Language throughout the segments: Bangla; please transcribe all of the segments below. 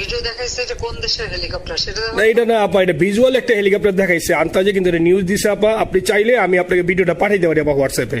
ভিডিও দেখাইছে যে কোন দেশের হেলিকপ্টার সেটা না এটা না আপা এটা ভিজুয়াল একটা হেলিকপ্টার দেখাইছে। আন্তাজে কিন্তু এটা নিউজ দিছে আপা। আপনি চাইলে আমি আপনাকে ভিডিওটা পাঠিয়ে দেবো আপা হোয়াটসঅ্যাপে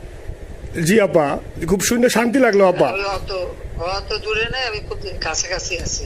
জি আপা। খুব শুনে শান্তি লাগল আপা। অত দূরে নাই আমি খুব কাছাকাছি আছি।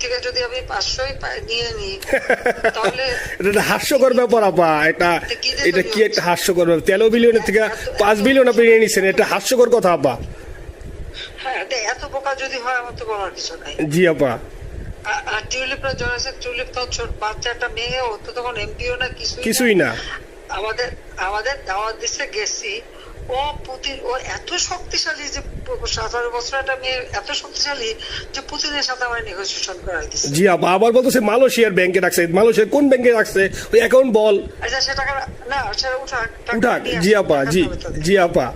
থেকে যদি আমি পাঁচশোই নিয়ে নিই তাহলে এটা হাস্যকর ব্যাপার আপা। এটা এটা কি একটা হাস্যকর ব্যাপার? তেরো বিলিয়নের থেকে পাঁচ বিলিয়ন আপনি নিয়ে নিচ্ছেন এটা হাস্যকর কথা আপা। হ্যাঁ এত বোকা যদি হয় আমার তো বলার কিছু নাই। জি আপা। আর- আর টিউলিপরা জয়েছে টিউলিপ তো ছোট মেয়ে ও তো তখন এমপিও না কিছুই কিছুই না। আমাদের আমাদের দাওয়াত দিচ্ছে গেছি ও ও এত শক্তিশালী যে বছর একটা মেয়ে এত শক্তিশালী যে পুতিনের সাথে আমার নেগোসিয়েশন করাই দিচ্ছে জি আপা আবার বলতেছে মালয়েশিয়ার ব্যাংকে রাখছে। মালয়েশিয়ার কোন ব্যাংকে রাখছে? ওই অ্যাকাউন্ট বল। আচ্ছা টাকা না সেটা উঠাক উঠাক। জি আপা জি জি আপা।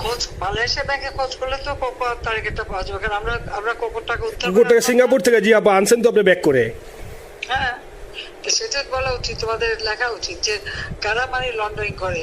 খোঁজ মালয়েশিয়া ব্যাংকে খোঁজ করলে তো কোকো তারিখটা পাওয়া যাবে। কারণ আমরা আমরা কোকোর টাকা উদ্ধার আনলাম। সিঙ্গাপুর থেকে জি আপা আনছেন তো আপনি ব্যাক করে। হ্যাঁ সেটা বলা উচিত তোমাদের লেখা উচিত যে কারা মানি লন্ডারিং করে?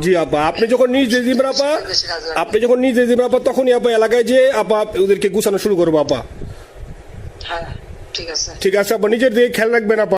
জি আপা আপনি যখন নিজ দিবেন আপা আপনি যখন নিজ দিবেন আপা তখনই আপা এলাকায় যে আপা ওদেরকে গুছানো শুরু করব আপা। হ্যাঁ ঠিক আছে। ঠিক আছে আপা নিজের দিকে খেয়াল রাখবেন আপা।